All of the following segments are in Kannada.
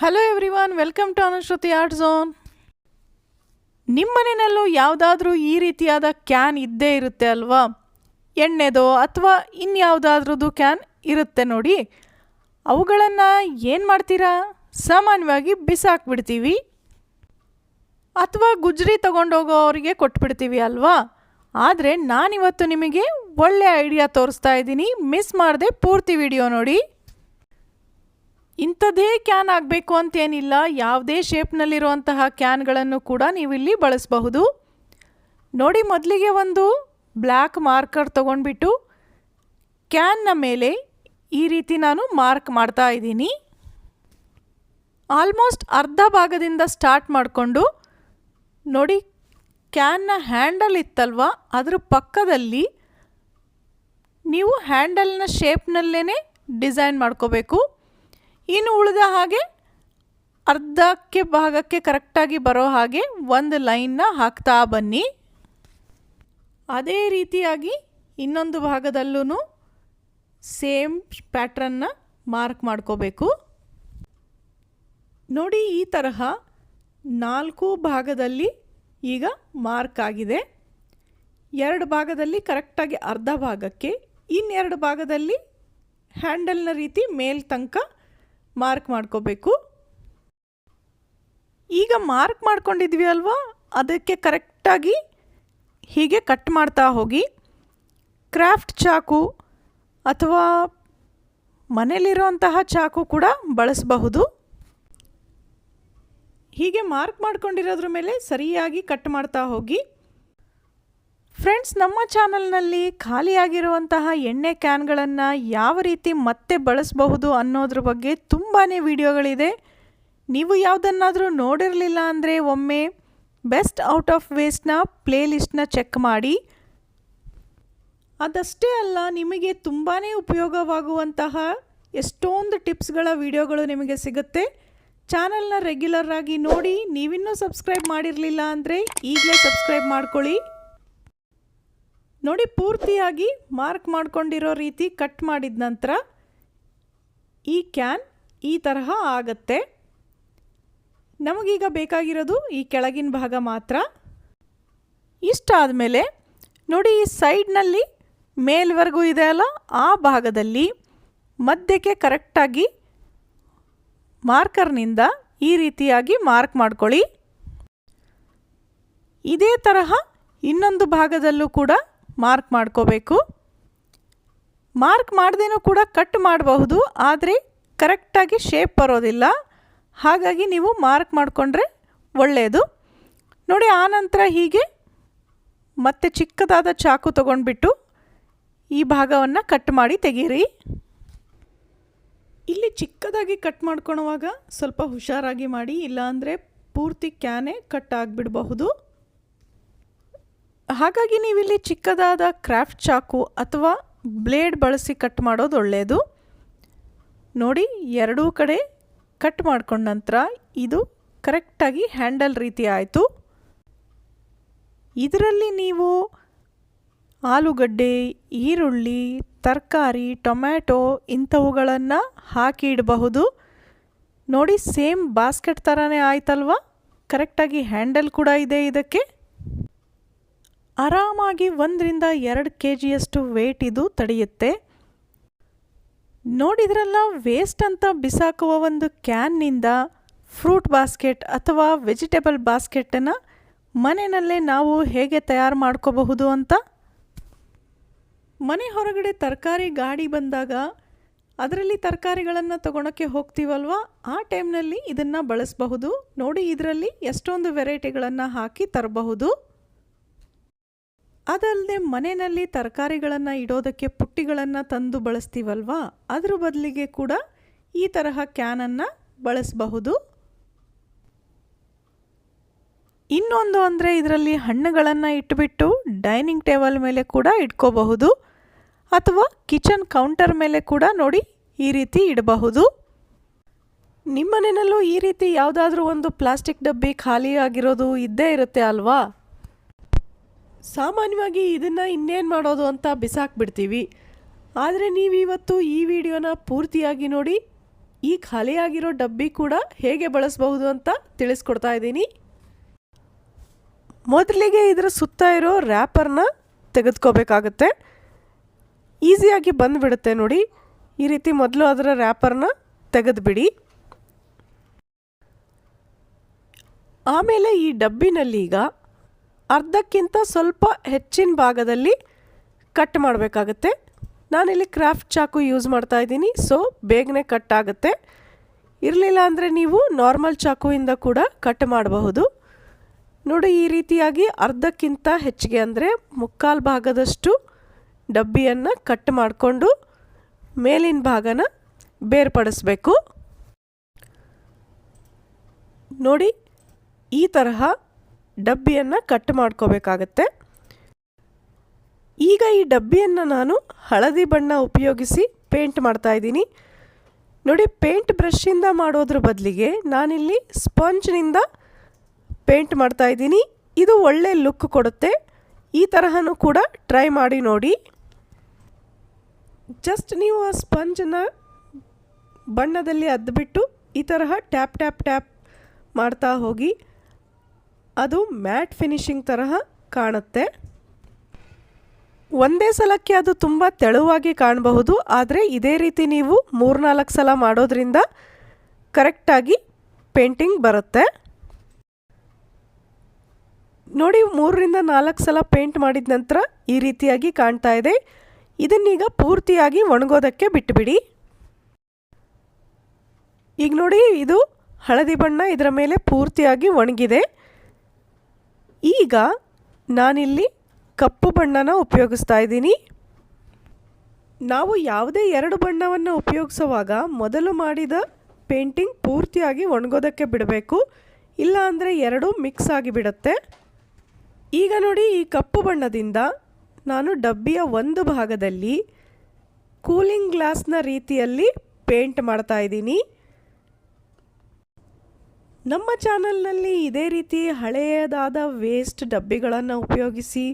Hello everyone welcome to Anushruti art zone ನಿಮ್ಮ ಮನೆಯಲ್ಲೂ ಯಾವುದಾದ್ರೂ ಈ ರೀತಿಯಾದ ಕ್ಯಾನ್ ಇದ್ದೇ ಇರುತ್ತೆ ಅಲ್ವಾ? ಎಣ್ಣೆದೋ ಅಥವಾ ಇನ್ಯಾವುದಾದ್ರದ್ದು ಕ್ಯಾನ್ ಇರುತ್ತೆ ನೋಡಿ. ಅವುಗಳನ್ನು ಏನು ಮಾಡ್ತೀರಾ? ಸಾಮಾನ್ಯವಾಗಿ ಬಿಸಾಕ್ಬಿಡ್ತೀವಿ. ಅಥವಾ ಗುಜ್ರಿ ತಗೊಂಡೋಗೋ ಅವರಿಗೆ ಕೊಟ್ಬಿಡ್ತೀವಿ ಅಲ್ವಾ? ಆದರೆ ನಾನಿವತ್ತು ನಿಮಗೆ ಒಳ್ಳೆ ಐಡಿಯಾ ತೋರಿಸ್ತಾ ಇದ್ದೀನಿ. ಮಿಸ್ ಮಾಡದೆ ಪೂರ್ತಿ ವಿಡಿಯೋ ನೋಡಿ. ಇಂಥದ್ದೇ ಕ್ಯಾನ್ ಆಗಬೇಕು ಅಂತೇನಿಲ್ಲ, ಯಾವುದೇ ಶೇಪ್ನಲ್ಲಿರುವಂತಹ ಕ್ಯಾನ್ಗಳನ್ನು ಕೂಡ ನೀವು ಇಲ್ಲಿ ಬಳಸಬಹುದು. ನೋಡಿ ಮೊದಲಿಗೆ ಒಂದು ಬ್ಲ್ಯಾಕ್ ಮಾರ್ಕರ್ ತಗೊಂಡ್ಬಿಟ್ಟು ಕ್ಯಾನ್ನ ಮೇಲೆ ಈ ರೀತಿ ನಾನು ಮಾರ್ಕ್ ಮಾಡ್ತಾ ಇದ್ದೀನಿ. ಆಲ್ಮೋಸ್ಟ್ ಅರ್ಧ ಭಾಗದಿಂದ ಸ್ಟಾರ್ಟ್ ಮಾಡಿಕೊಂಡು ನೋಡಿ ಕ್ಯಾನ್ನ ಹ್ಯಾಂಡಲ್ ಇತ್ತಲ್ವ, ಅದರ ಪಕ್ಕದಲ್ಲಿ ನೀವು ಹ್ಯಾಂಡಲ್ನ ಶೇಪ್ನಲ್ಲೇ ಡಿಸೈನ್ ಮಾಡ್ಕೋಬೇಕು. ಇನ್ನು ಉಳಿದ ಹಾಗೆ ಅರ್ಧಕ್ಕೆ ಭಾಗಕ್ಕೆ ಕರೆಕ್ಟಾಗಿ ಬರೋ ಹಾಗೆ ಒಂದು ಲೈನ್ನ ಹಾಕ್ತಾ ಬನ್ನಿ. ಅದೇ ರೀತಿಯಾಗಿ ಇನ್ನೊಂದು ಭಾಗದಲ್ಲೂ ಸೇಮ್ ಪ್ಯಾಟ್ರನ್ನ ಮಾರ್ಕ್ ಮಾಡ್ಕೋಬೇಕು. ನೋಡಿ ಈ ತರಹ ನಾಲ್ಕು ಭಾಗದಲ್ಲಿ ಈಗ ಮಾರ್ಕ್ ಆಗಿದೆ. ಎರಡು ಭಾಗದಲ್ಲಿ ಕರೆಕ್ಟಾಗಿ ಅರ್ಧ ಭಾಗಕ್ಕೆ, ಇನ್ನೆರಡು ಭಾಗದಲ್ಲಿ ಹ್ಯಾಂಡಲ್ನ ರೀತಿ ಮೇಲ್ ತನಕ ಮಾರ್ಕ್ ಮಾಡ್ಕೋಬೇಕು. ಈಗ ಮಾರ್ಕ್ ಮಾಡ್ಕೊಂಡಿದ್ವಿ ಅಲ್ವಾ? ಅದಕ್ಕೆ ಕರೆಕ್ಟಾಗಿ ಹೀಗೆ ಕಟ್ ಮಾಡ್ತಾ ಹೋಗಿ. ಕ್ರಾಫ್ಟ್ ಚಾಕು ಅಥವಾ ಮನೇಲಿರುವಂತಹ ಚಾಕು ಕೂಡ ಬಳಸಬಹುದು. ಹೀಗೆ ಮಾರ್ಕ್ ಮಾಡ್ಕೊಂಡಿರೋದ್ರ ಮೇಲೆ ಸರಿಯಾಗಿ ಕಟ್ ಮಾಡ್ತಾ ಹೋಗಿ. ಫ್ರೆಂಡ್ಸ್ ನಮ್ಮ ಚಾನಲ್ನಲ್ಲಿ ಖಾಲಿಯಾಗಿರುವಂತಹ ಎಣ್ಣೆ ಕ್ಯಾನ್ಗಳನ್ನು ಯಾವ ರೀತಿ ಮತ್ತೆ ಬಳಸಬಹುದು ಅನ್ನೋದ್ರ ಬಗ್ಗೆ ತುಂಬಾ ವಿಡಿಯೋಗಳಿದೆ. ನೀವು ಯಾವುದನ್ನಾದರೂ ನೋಡಿರಲಿಲ್ಲ ಅಂದರೆ ಒಮ್ಮೆ ಬೆಸ್ಟ್ ಔಟ್ ಆಫ್ ವೇಸ್ಟ್ನ ಪ್ಲೇಲಿಸ್ಟ್ನ ಚೆಕ್ ಮಾಡಿ. ಅದಷ್ಟೇ ಅಲ್ಲ, ನಿಮಗೆ ತುಂಬಾ ಉಪಯೋಗವಾಗುವಂತಹ ಎಷ್ಟೊಂದು ಟಿಪ್ಸ್ಗಳ ವಿಡಿಯೋಗಳು ನಿಮಗೆ ಸಿಗುತ್ತೆ. ಚಾನಲ್ನ ರೆಗ್ಯುಲರ್ ಆಗಿ ನೋಡಿ, ನೀವಿನ್ನೂ ಸಬ್ಸ್ಕ್ರೈಬ್ ಮಾಡಿರಲಿಲ್ಲ ಅಂದರೆ ಈಗಲೇ ಸಬ್ಸ್ಕ್ರೈಬ್ ಮಾಡ್ಕೊಳ್ಳಿ. ನೋಡಿ, ಪೂರ್ತಿಯಾಗಿ ಮಾರ್ಕ್ ಮಾಡ್ಕೊಂಡಿರೋ ರೀತಿ ಕಟ್ ಮಾಡಿದ ನಂತರ ಈ ಕ್ಯಾನ್ ಈ ತರಹ ಆಗತ್ತೆ. ನಮಗೀಗ ಬೇಕಾಗಿರೋದು ಈ ಕೆಳಗಿನ ಭಾಗ ಮಾತ್ರ. ಇಷ್ಟಾದಮೇಲೆ ನೋಡಿ, ಈ ಸೈಡ್ನಲ್ಲಿ ಮೇಲ್ವರೆಗೂ ಇದೆ ಅಲ್ಲ, ಆ ಭಾಗದಲ್ಲಿ ಮಧ್ಯಕ್ಕೆ ಕರೆಕ್ಟಾಗಿ ಮಾರ್ಕರ್ನಿಂದ ಈ ರೀತಿಯಾಗಿ ಮಾರ್ಕ್ ಮಾಡ್ಕೊಳ್ಳಿ. ಇದೇ ತರಹ ಇನ್ನೊಂದು ಭಾಗದಲ್ಲೂ ಕೂಡ ಮಾರ್ಕ್ ಮಾಡ್ಕೋಬೇಕು. ಮಾರ್ಕ್ ಮಾಡ್ದೇನೂ ಕೂಡ ಕಟ್ ಮಾಡಬಹುದು, ಆದರೆ ಕರೆಕ್ಟಾಗಿ ಶೇಪ್ ಬರೋದಿಲ್ಲ. ಹಾಗಾಗಿ ನೀವು ಮಾರ್ಕ್ ಮಾಡಿಕೊಂಡ್ರೆ ಒಳ್ಳೆಯದು ನೋಡಿ ಆನಂತರ ಹೀಗೆ ಮತ್ತೆ ಚಿಕ್ಕದಾದ ಚಾಕು ತಗೊಂಡ್ಬಿಟ್ಟು ಈ ಭಾಗವನ್ನು ಕಟ್ ಮಾಡಿ ತೆಗೀರಿ. ಇಲ್ಲಿ ಚಿಕ್ಕದಾಗಿ ಕಟ್ ಮಾಡ್ಕೊಳುವಾಗ ಸ್ವಲ್ಪ ಹುಷಾರಾಗಿ ಮಾಡಿ, ಇಲ್ಲಾಂದರೆ ಪೂರ್ತಿ ಕ್ಯಾನೇ ಕಟ್ ಆಗಿಬಿಡಬಹುದು. ಹಾಗಾಗಿ ನೀವಿಲ್ಲಿ ಚಿಕ್ಕದಾದ ಕ್ರಾಫ್ಟ್ ಚಾಕು ಅಥವಾ ಬ್ಲೇಡ್ ಬಳಸಿ ಕಟ್ ಮಾಡೋದು ಒಳ್ಳೆಯದು. ನೋಡಿ, ಎರಡೂ ಕಡೆ ಕಟ್ ಮಾಡ್ಕೊಂಡ ನಂತರ ಇದು ಕರೆಕ್ಟಾಗಿ ಹ್ಯಾಂಡಲ್ ರೀತಿ ಆಯಿತು. ಇದರಲ್ಲಿ ನೀವು ಆಲೂಗಡ್ಡೆ, ಈರುಳ್ಳಿ, ತರಕಾರಿ, ಟೊಮ್ಯಾಟೊ ಇಂಥವುಗಳನ್ನು ಹಾಕಿ ಇಡಬಹುದು. ನೋಡಿ, ಸೇಮ್ ಬಾಸ್ಕೆಟ್ ಥರನೇ ಆಯ್ತಲ್ವ? ಕರೆಕ್ಟಾಗಿ ಹ್ಯಾಂಡಲ್ ಕೂಡ ಇದೆ ಇದಕ್ಕೆ. ಆರಾಮಾಗಿ ಒಂದರಿಂದ ಎರಡು ಕೆ ಜಿಯಷ್ಟು ವೇಟ್ ಇದು ತಡೆಯುತ್ತೆ. ನೋಡಿದ್ರಲ್ಲ ವೇಸ್ಟ್ ಅಂತ ಬಿಸಾಕುವ ಒಂದು ಕ್ಯಾನ್ನಿಂದ ಫ್ರೂಟ್ ಬಾಸ್ಕೆಟ್ ಅಥವಾ ವೆಜಿಟೇಬಲ್ ಬಾಸ್ಕೆಟನ್ನು ಮನೆಯಲ್ಲೇ ನಾವು ಹೇಗೆ ತಯಾರು ಮಾಡ್ಕೋಬಹುದು ಅಂತ? ಮನೆ ಹೊರಗಡೆ ತರಕಾರಿ ಗಾಡಿ ಬಂದಾಗ ಅದರಲ್ಲಿ ತರಕಾರಿಗಳನ್ನು ತಗೊಳಕ್ಕೆ ಹೋಗ್ತೀವಲ್ವ? ಆ ಟೈಮ್ನಲ್ಲಿ ಇದನ್ನು ಬಳಸಬಹುದು. ನೋಡಿ ಇದರಲ್ಲಿ ಎಷ್ಟೊಂದು ವೆರೈಟಿಗಳನ್ನು ಹಾಕಿ ತರಬಹುದು. ಅದಲ್ಲದೆ ಮನೆಯಲ್ಲಿ ತರಕಾರಿಗಳನ್ನು ಇಡೋದಕ್ಕೆ ಪುಟ್ಟಿಗಳನ್ನು ತಂದು ಬಳಸ್ತೀವಲ್ವಾ? ಅದರ ಬದಲಿಗೆ ಕೂಡ ಈ ತರಹ ಕ್ಯಾನನ್ನು ಬಳಸಬಹುದು. ಇನ್ನೊಂದು ಅಂದರೆ ಇದರಲ್ಲಿ ಹಣ್ಣುಗಳನ್ನು ಇಟ್ಟುಬಿಟ್ಟು ಡೈನಿಂಗ್ ಟೇಬಲ್ ಮೇಲೆ ಕೂಡ ಇಟ್ಕೋಬಹುದು. ಅಥವಾ ಕಿಚನ್ ಕೌಂಟರ್ ಮೇಲೆ ಕೂಡ ನೋಡಿ ಈ ರೀತಿ ಇಡಬಹುದು. ನಿಮ್ಮನೆಯಲ್ಲೂ ಈ ರೀತಿ ಯಾವುದಾದ್ರೂ ಒಂದು ಪ್ಲಾಸ್ಟಿಕ್ ಡಬ್ಬಿ ಖಾಲಿ ಆಗಿರೋದು ಇದ್ದೇ ಇರುತ್ತೆ ಅಲ್ವಾ? ಸಾಮಾನ್ಯವಾಗಿ ಇದನ್ನು ಇನ್ನೇನು ಮಾಡೋದು ಅಂತ ಬಿಸಾಕ್ಬಿಡ್ತೀವಿ. ಆದರೆ ನೀವಿವತ್ತು ಈ ವಿಡಿಯೋನ ಪೂರ್ತಿಯಾಗಿ ನೋಡಿ, ಈ ಖಾಲಿಯಾಗಿರೋ ಡಬ್ಬಿ ಕೂಡ ಹೇಗೆ ಬಳಸಬಹುದು ಅಂತ ತಿಳಿಸ್ಕೊಡ್ತಾ ಇದ್ದೀನಿ. ಮೊದಲಿಗೆ ಇದರ ಸುತ್ತ ಇರೋ ರ್ಯಾಪರ್ನ ತೆಗೆದುಕೋಬೇಕಾಗತ್ತೆ. ಈಸಿಯಾಗಿ ಬಂದುಬಿಡುತ್ತೆ ನೋಡಿ. ಈ ರೀತಿ ಮೊದಲು ಅದರ ರ್ಯಾಪರ್ನ ತೆಗೆದುಬಿಡಿ. ಆಮೇಲೆ ಈ ಡಬ್ಬಿನಲ್ಲಿ ಈಗ ಅರ್ಧಕ್ಕಿಂತ ಸ್ವಲ್ಪ ಹೆಚ್ಚಿನ ಭಾಗದಲ್ಲಿ ಕಟ್ ಮಾಡಬೇಕಾಗತ್ತೆ. ನಾನಿಲ್ಲಿ ಕ್ರಾಫ್ಟ್ ಚಾಕು ಯೂಸ್ ಮಾಡ್ತಾ ಇದ್ದೀನಿ, ಸೊ ಬೇಗನೆ ಕಟ್ ಆಗುತ್ತೆ. ಇರಲಿಲ್ಲ ಅಂದರೆ ನೀವು ನಾರ್ಮಲ್ ಚಾಕುವಿಂದ ಕೂಡ ಕಟ್ ಮಾಡಬಹುದು. ನೋಡಿ, ಈ ರೀತಿಯಾಗಿ ಅರ್ಧಕ್ಕಿಂತ ಹೆಚ್ಚಿಗೆ ಅಂದರೆ ಮುಕ್ಕಾಲು ಭಾಗದಷ್ಟು ಡಬ್ಬಿಯನ್ನು ಕಟ್ ಮಾಡಿಕೊಂಡು ಮೇಲಿನ ಭಾಗನ ಬೇರ್ಪಡಿಸ್ಬೇಕು. ನೋಡಿ, ಈ ತರಹ ಡಬ್ಬಿಯನ್ನು ಕಟ್ ಮಾಡ್ಕೋಬೇಕಾಗತ್ತೆ. ಈಗ ಈ ಡಬ್ಬಿಯನ್ನು ನಾನು ಹಳದಿ ಬಣ್ಣ ಉಪಯೋಗಿಸಿ ಪೇಂಟ್ ಮಾಡ್ತಾ ಇದ್ದೀನಿ. ನೋಡಿ, ಪೇಂಟ್ ಬ್ರಷಿಂದ ಮಾಡೋದ್ರ ಬದಲಿಗೆ ನಾನಿಲ್ಲಿ ಸ್ಪಂಜ್ನಿಂದ ಪೇಂಟ್ ಮಾಡ್ತಾ ಇದ್ದೀನಿ. ಇದು ಒಳ್ಳೆ ಲುಕ್ ಕೊಡುತ್ತೆ. ಈ ತರಹನೂ ಕೂಡ ಟ್ರೈ ಮಾಡಿ ನೋಡಿ. ಜಸ್ಟ್ ನೀವು ಆ ಸ್ಪಂಜನ್ನ ಬಣ್ಣದಲ್ಲಿ ಅದ್ಬಿಟ್ಟು ಈ ತರಹ ಟ್ಯಾಪ್ ಟ್ಯಾಪ್ ಟ್ಯಾಪ್ ಮಾಡ್ತಾ ಹೋಗಿ ಅದು ಮ್ಯಾಟ್ ಫಿನಿಶಿಂಗ್ ತರಹ ಕಾಣುತ್ತೆ. ಒಂದೇ ಸಲಕ್ಕೆ ಅದು ತುಂಬ ತೆಳುವಾಗಿ ಕಾಣಬಹುದು, ಆದರೆ ಇದೇ ರೀತಿ ನೀವು ಮೂರ್ನಾಲ್ಕು ಸಲ ಮಾಡೋದ್ರಿಂದ ಕರೆಕ್ಟಾಗಿ ಪೇಂಟಿಂಗ್ ಬರುತ್ತೆ. ನೋಡಿ, ಮೂರರಿಂದ ನಾಲ್ಕು ಸಲ ಪೇಂಟ್ ಮಾಡಿದ ನಂತರ ಈ ರೀತಿಯಾಗಿ ಕಾಣ್ತಾ ಇದೆ. ಇದನ್ನೀಗ ಪೂರ್ತಿಯಾಗಿ ಒಣಗೋದಕ್ಕೆ ಬಿಟ್ಟುಬಿಡಿ ಈಗ ನೋಡಿ, ಇದು ಹಳದಿ ಬಣ್ಣ ಇದರ ಮೇಲೆ ಪೂರ್ತಿಯಾಗಿ ಒಣಗಿದೆ. ಈಗ ನಾನಿಲ್ಲಿ ಕಪ್ಪು ಬಣ್ಣನ ಉಪಯೋಗಿಸ್ತಾ ಇದ್ದೀನಿ. ನಾವು ಯಾವುದೇ ಎರಡು ಬಣ್ಣವನ್ನು ಉಪಯೋಗಿಸುವಾಗ ಮೊದಲು ಮಾಡಿದ ಪೇಂಟಿಂಗ್ ಪೂರ್ತಿಯಾಗಿ ಒಣಗೋದಕ್ಕೆ ಬಿಡಬೇಕು. ಇಲ್ಲ ಅಂದರೆ ಎರಡು ಮಿಕ್ಸ್ ಆಗಿಬಿಡುತ್ತೆ ಈಗ ನೋಡಿ ಈ ಕಪ್ಪು ಬಣ್ಣದಿಂದ ನಾನು ಡಬ್ಬಿಯ ಒಂದು ಭಾಗದಲ್ಲಿ ಕೂಲಿಂಗ್ ಗ್ಲಾಸ್ನ ರೀತಿಯಲ್ಲಿ ಪೇಂಟ್ ಮಾಡ್ತಾ ಇದ್ದೀನಿ. ನಮ್ಮ ಚಾನಲ್ನಲ್ಲಿ ಇದೇ ರೀತಿ ಹಳೆಯದಾದ ವೇಸ್ಟ್ ಡಬ್ಬಿಗಳನ್ನು ಉಪಯೋಗಿಸಿ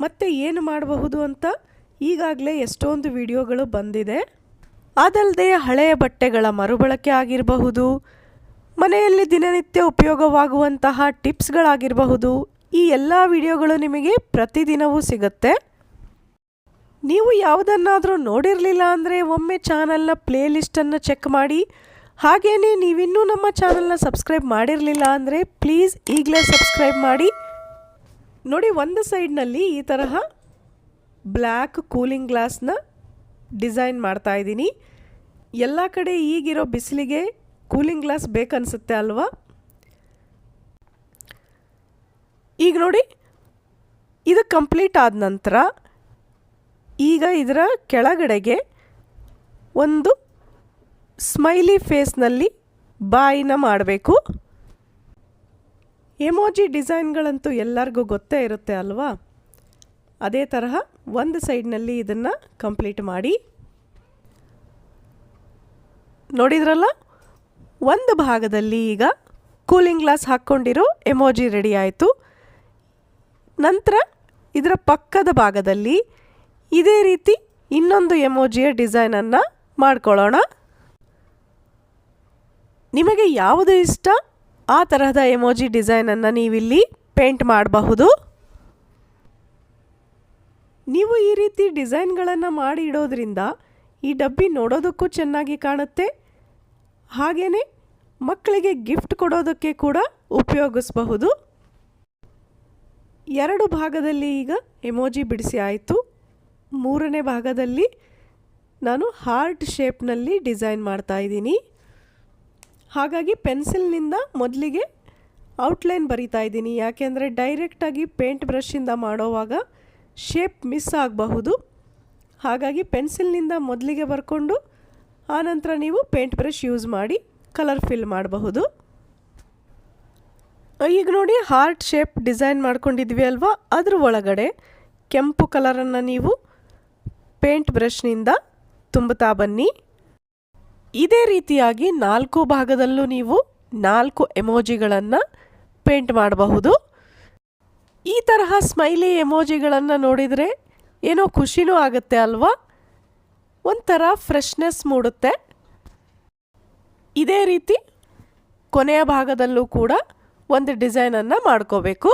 ಮತ್ತೆ ಏನು ಮಾಡಬಹುದು ಅಂತ ಈಗಾಗಲೇ ಎಷ್ಟೊಂದು ವಿಡಿಯೋಗಳು ಬಂದಿದೆ. ಅದಲ್ಲದೆ ಹಳೆಯ ಬಟ್ಟೆಗಳ ಮರುಬಳಕೆ ಆಗಿರಬಹುದು, ಮನೆಯಲ್ಲಿ ದಿನನಿತ್ಯ ಉಪಯೋಗವಾಗುವಂತಹ ಟಿಪ್ಸ್ಗಳಾಗಿರಬಹುದು, ಈ ಎಲ್ಲ ವಿಡಿಯೋಗಳು ನಿಮಗೆ ಪ್ರತಿದಿನವೂ ಸಿಗುತ್ತೆ. ನೀವು ಯಾವುದನ್ನಾದರೂ ನೋಡಿರಲಿಲ್ಲ ಅಂದರೆ ಒಮ್ಮೆ ಚಾನಲ್ನ ಪ್ಲೇಲಿಸ್ಟನ್ನು ಚೆಕ್ ಮಾಡಿ ಹಾಗೆಯೇ ನೀವಿನ್ನೂ ನಮ್ಮ ಚಾನಲ್ನ ಸಬ್ಸ್ಕ್ರೈಬ್ ಮಾಡಿರಲಿಲ್ಲ ಅಂದರೆ ಪ್ಲೀಸ್ ಈಗಲೇ ಸಬ್ಸ್ಕ್ರೈಬ್ ಮಾಡಿ. ನೋಡಿ, ಒಂದು ಸೈಡ್ನಲ್ಲಿ ಈ ತರಹ ಬ್ಲ್ಯಾಕ್ ಕೂಲಿಂಗ್ ಗ್ಲಾಸ್ನ ಡಿಸೈನ್ ಮಾಡ್ತಾ ಇದ್ದೀನಿ. ಎಲ್ಲ ಕಡೆ ಈಗಿರೋ ಬಿಸಿಲಿಗೆ ಕೂಲಿಂಗ್ ಗ್ಲಾಸ್ ಬೇಕನ್ಸುತ್ತೆ ಅಲ್ವಾ? ಈಗ ನೋಡಿ, ಇದು ಕಂಪ್ಲೀಟ್ ಆದ ನಂತರ ಈಗ ಇದರ ಕೆಳಗಡೆಗೆ ಒಂದು ಸ್ಮೈಲಿ ಫೇಸ್ನಲ್ಲಿ ಬಾಯಿನ ಮಾಡಬೇಕು. ಎಮೋಜಿ ಡಿಸೈನ್ಗಳಂತೂ ಎಲ್ಲರಿಗೂ ಗೊತ್ತೇ ಇರುತ್ತೆ ಅಲ್ವಾ? ಅದೇ ತರಹ ಒಂದು ಸೈಡ್ನಲ್ಲಿ ಇದನ್ನು ಕಂಪ್ಲೀಟ್ ಮಾಡಿ. ನೋಡಿದ್ರಲ್ಲ? ಒಂದು ಭಾಗದಲ್ಲಿ ಈಗ ಕೂಲಿಂಗ್ ಗ್ಲಾಸ್ ಹಾಕ್ಕೊಂಡಿರೋ ಎಮೋಜಿ ರೆಡಿ ಆಯಿತು. ನಂತರ ಇದರ ಪಕ್ಕದ ಭಾಗದಲ್ಲಿ ಇದೇ ರೀತಿ ಇನ್ನೊಂದು ಎಮೋಜಿಯ ಡಿಸೈನನ್ನು ಮಾಡ್ಕೊಳ್ಳೋಣ. ನಿಮಗೆ ಯಾವುದು ಇಷ್ಟ, ಆ ತರಹದ ಎಮೋಜಿ ಡಿಸೈನನ್ನು ನೀವಿಲ್ಲಿ ಪೇಂಟ್ ಮಾಡಬಹುದು. ನೀವು ಈ ರೀತಿ ಡಿಸೈನ್ಗಳನ್ನು ಮಾಡಿ ಇಡೋದ್ರಿಂದ ಈ ಡಬ್ಬಿ ನೋಡೋದಕ್ಕೂ ಚೆನ್ನಾಗಿ ಕಾಣುತ್ತೆ. ಹಾಗೆಯೇ ಮಕ್ಕಳಿಗೆ ಗಿಫ್ಟ್ ಕೊಡೋದಕ್ಕೆ ಕೂಡ ಉಪಯೋಗಿಸಬಹುದು. ಎರಡು ಭಾಗದಲ್ಲಿ ಈಗ ಎಮೋಜಿ ಬಿಡಿಸಿ ಆಯಿತು. ಮೂರನೇ ಭಾಗದಲ್ಲಿ ನಾನು ಹಾರ್ಟ್ ಶೇಪ್ನಲ್ಲಿ ಡಿಸೈನ್ ಮಾಡ್ತಾ ಇದ್ದೀನಿ. ಹಾಗಾಗಿ ಪೆನ್ಸಿಲ್ನಿಂದ ಮೊದಲಿಗೆ ಔಟ್ಲೈನ್ ಬರಿತಾ ಇದ್ದೀನಿ. ಯಾಕೆಂದರೆ ಡೈರೆಕ್ಟಾಗಿ ಪೇಂಟ್ ಬ್ರಷಿಂದ ಮಾಡೋವಾಗ ಶೇಪ್ ಮಿಸ್ ಆಗಬಹುದು. ಹಾಗಾಗಿ ಪೆನ್ಸಿಲ್ನಿಂದ ಮೊದಲಿಗೆ ಬರ್ಕೊಂಡು ಆನಂತರ ನೀವು ಪೇಂಟ್ ಬ್ರಷ್ ಯೂಸ್ ಮಾಡಿ ಕಲರ್ ಫಿಲ್ ಮಾಡಬಹುದು. ಈಗ ನೋಡಿ ಹಾರ್ಟ್ ಶೇಪ್ ಡಿಸೈನ್ ಮಾಡ್ಕೊಂಡಿದ್ವಿ ಅಲ್ವಾ? ಅದ್ರ ಒಳಗಡೆ ಕೆಂಪು ಕಲರನ್ನು ನೀವು ಪೇಂಟ್ ಬ್ರಷ್ನಿಂದ ತುಂಬುತ್ತಾ ಬನ್ನಿ. ಇದೇ ರೀತಿಯಾಗಿ ನಾಲ್ಕು ಭಾಗದಲ್ಲೂ ನೀವು ನಾಲ್ಕು ಎಮೋಜಿಗಳನ್ನು ಪೇಂಟ್ ಮಾಡಬಹುದು. ಈ ತರಹ ಸ್ಮೈಲಿ ಎಮೋಜಿಗಳನ್ನು ನೋಡಿದರೆ ಏನೋ ಖುಷಿನೂ ಆಗುತ್ತೆ ಅಲ್ವಾ? ಒಂಥರ ಫ್ರೆಶ್ನೆಸ್ ಮೂಡುತ್ತೆ. ಇದೇ ರೀತಿ ಕೊನೆಯ ಭಾಗದಲ್ಲೂ ಕೂಡ ಒಂದು ಡಿಸೈನನ್ನು ಮಾಡ್ಕೋಬೇಕು.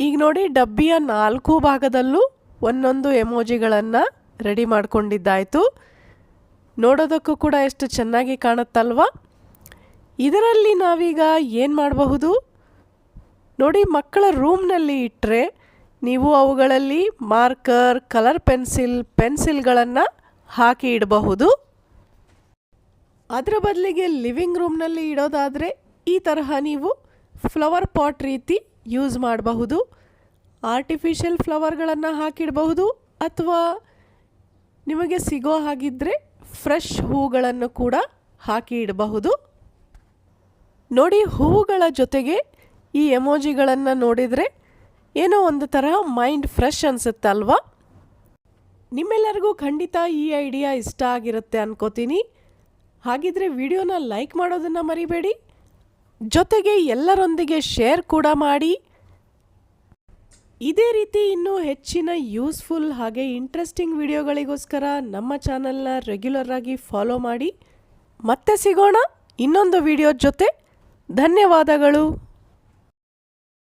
ಈಗ ನೋಡಿ, ಡಬ್ಬಿಯ ನಾಲ್ಕು ಭಾಗದಲ್ಲೂ ಒಂದೊಂದು ಎಮೋಜಿಗಳನ್ನು ರೆಡಿ ಮಾಡ್ಕೊಂಡಿದ್ದಾಯಿತು. ನೋಡೋದಕ್ಕೂ ಕೂಡ ಎಷ್ಟು ಚೆನ್ನಾಗಿ ಕಾಣುತ್ತಲ್ವ? ಇದರಲ್ಲಿ ನಾವೀಗ ಏನು ಮಾಡಬಹುದು? ನೋಡಿ, ಮಕ್ಕಳ ರೂಮ್ನಲ್ಲಿ ಇಟ್ಟರೆ ನೀವು ಅವುಗಳಲ್ಲಿ ಮಾರ್ಕರ್, ಕಲರ್ ಪೆನ್ಸಿಲ್, ಪೆನ್ಸಿಲ್ಗಳನ್ನು ಹಾಕಿ ಇಡಬಹುದು. ಅದರ ಬದಲಿಗೆ ಲಿವಿಂಗ್ ರೂಮ್ನಲ್ಲಿ ಇಡೋದಾದರೆ ಈ ತರಹ ನೀವು ಫ್ಲವರ್ ಪಾಟ್ ರೀತಿ ಯೂಸ್ ಮಾಡಬಹುದು. ಆರ್ಟಿಫಿಷಿಯಲ್ ಫ್ಲವರ್ಗಳನ್ನು ಹಾಕಿಡಬಹುದು. ಅಥವಾ ನಿಮಗೆ ಸಿಗೋ ಹಾಗಿದ್ದರೆ ಫ್ರೆಶ್ ಹೂಗಳನ್ನು ಕೂಡ ಹಾಕಿ ಇಡಬಹುದು. ನೋಡಿ, ಹೂವುಗಳ ಜೊತೆಗೆ ಈ ಎಮೋಜಿಗಳನ್ನು ನೋಡಿದರೆ ಏನೋ ಒಂದು ಥರ ಮೈಂಡ್ ಫ್ರೆಶ್ ಅನಿಸುತ್ತಲ್ವಾ? ನಿಮ್ಮೆಲ್ಲರಿಗೂ ಖಂಡಿತ ಈ ಐಡಿಯಾ ಇಷ್ಟ ಆಗಿರುತ್ತೆ ಅನ್ಕೋತೀನಿ. ಹಾಗಿದ್ರೆ ವಿಡಿಯೋನ ಲೈಕ್ ಮಾಡೋದನ್ನು ಮರಿಬೇಡಿ. ಜೊತೆಗೆ ಎಲ್ಲರೊಂದಿಗೆ ಶೇರ್ ಕೂಡ ಮಾಡಿ. ಇದೇ ರೀತಿ ಇನ್ನೂ ಹೆಚ್ಚಿನ ಯೂಸ್ಫುಲ್ ಹಾಗೆ ಇಂಟ್ರೆಸ್ಟಿಂಗ್ ವಿಡಿಯೋಗಳಿಗೋಸ್ಕರ ನಮ್ಮ ಚಾನಲ್ನ ರೆಗ್ಯುಲರ್ ಆಗಿ ಫಾಲೋ ಮಾಡಿ ಮತ್ತೆ ಸಿಗೋಣ ಇನ್ನೊಂದು ವಿಡಿಯೋ ಜೊತೆ. ಧನ್ಯವಾದಗಳು.